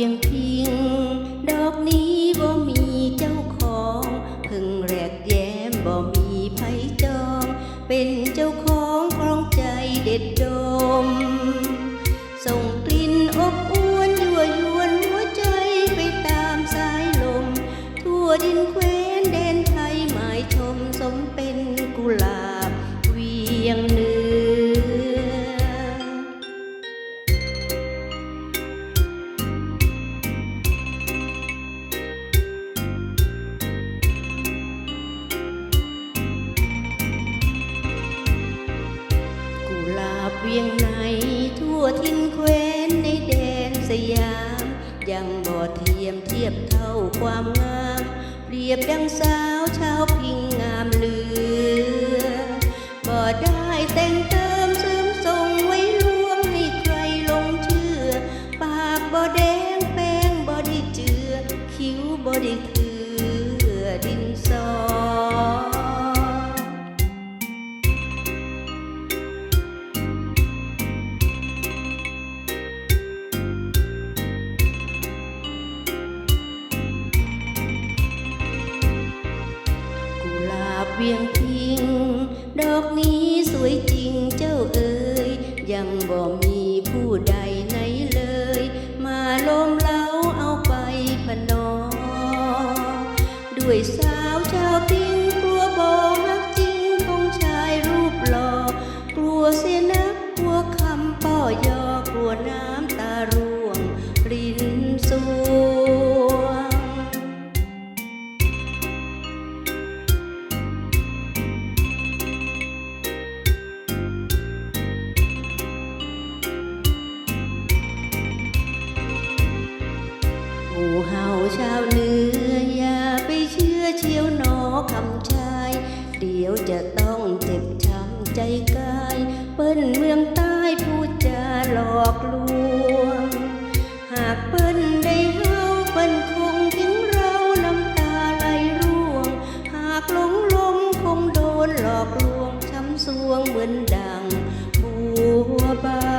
วียงพิง ดอกนี้บ่มีเจ้าของเพึ่งแรกแย้มบ่มีไผจอง เป็นเจ้าของครองใจเด็ดดม ส่งกลิ่นอบอวนยั่วยวนหัวใจไปตามสายลม ทั่วดินแคว เวียงในทั่วทินแคว้นในแดนสยาม ยังบ่เทียมเทียบเท่าความงาม เปรียบดังสาวชาวพิงงามเหลือ บ่ได้แต่งเติมเสริมทรงไว้ลวงให้ใครหลงเชื่อ ปากบ่แดงแป้งบ่ได้เจือ คิ้วบ่ได้คือดินสอ เวียงพิง ดอกนี้สวยจริงเจ้าเอ๋ยยังบ่มีผู้ใดไหนเลย มาล้มเล้าเอาไปพนอ ด้วยซ้า เห่าชาวเหนืออย่าไปเชื่อเชียวหนอคำชาย เดี๋ยวจะต้องเจ็บช้ำใจกาย เปิ้นเมืองใต้พูดจาหลอกลวง หากเปิ้นได้เฮาเปิ้นคงทิ้งเราน้ำตาไหลร่วง หากหลงลมคงโดนหลอกลวงช้ำสวงเหมือนดังบัวบา